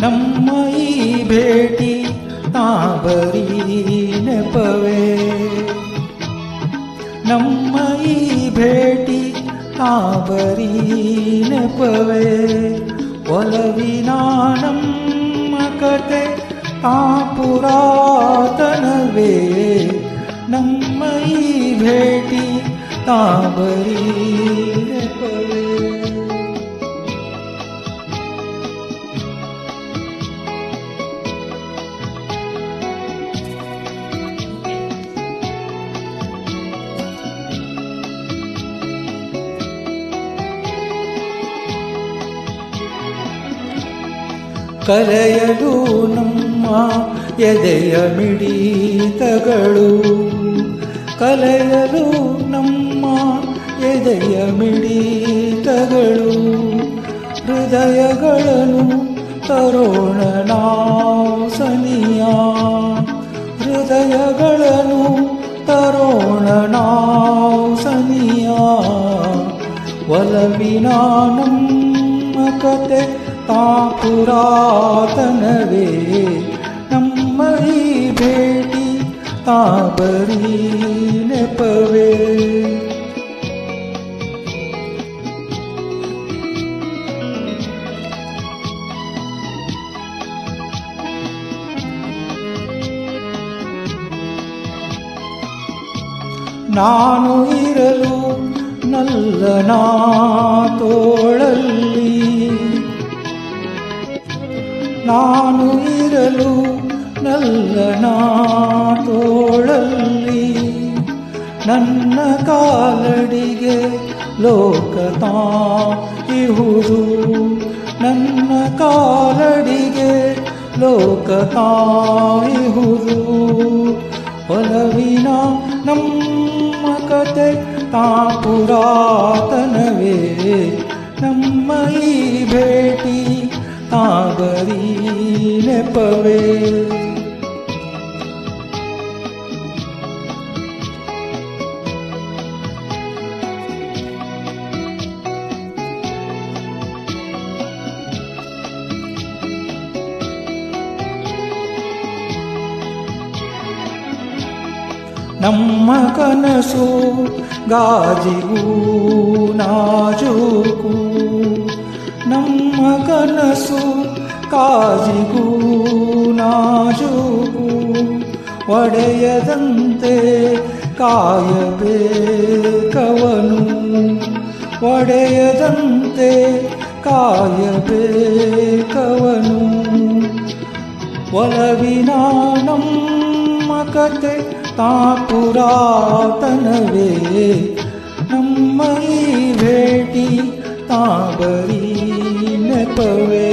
ನಮ್ಮ ಈ ಭೇಟಿ ತಾಬರಿ ನೆಪವೇ ನಮ್ಮ ಈ ಭೇಟಿ ತಾಬರಿ ನೆಪವೇ ಒಲವಿನ ನಮ್ಮ ಕತೆ ಆ ಪುರಾತನವೇ ನಮ್ಮ ಈ ಭೇಟಿ ತಾಬರಿ ನೆಪವೇ ಕಲೆಯಲು ನಮ್ಮ ಎದೆಯ ಮಿಡಿತಗಳು. ಕಲೆಯಲು ನಮ್ಮ ಎದೆಯ ಮಿಡಿತಗಳು. ಹೃದಯಗಳನ್ನು ತರೋಣ ನಾವು ಸನಿಯ. ಹೃದಯಗಳನ್ನು ತರೋಣ ನಾವು ಸನಿಯ. ಒಲವಿನ ನಮ್ಮ ಕತೆ ತಾ ಪುರಾತನವೇ ನಮ್ಮ ಈ ಭೇಟಿ ತಾಬರಿ ನೆಪವೇ ನಾನು ಇರಲು ನಲ್ಲನ ತೋಳಲ್ಲಿ ನಾನು ಇರಲು ನಲ್ಲನ ತೋಳಲ್ಲಿ ನನ್ನ ಕಾಲಡಿಗೆ ಲೋಕತಾ ಇಹುದು ನನ್ನ ಕಾಲಡಿಗೆ ಲೋಕತಾ ಇಹುದು ಒಲವಿನ ನಮ್ಮ ಕತೆ ತಾ ಪುರಾತನವೇ. ನಮ್ಮ ಈ ಭೇಟಿ ತಾಬರಿ ನೆಪವೇ ನಮ್ಮ ಕನಸು ಗಾಜಿಗೂ ನಾಜೂಕು ಕನಸು ಕಾಜಿಗೂ ನಾಜೂಕು, ಒಡೆಯದಂತೆ ಕಾಯಬೇಕವನು. ಒಡೆಯದಂತೆ ಕಾಯಬೇಕವನು. ಒಲವಿನ ನಮ್ಮ ಕತೆ ತಾ ಪುರಾತನವೇ ನಮ್ಮ ಈ ಭೇಟಿ ಪವೇ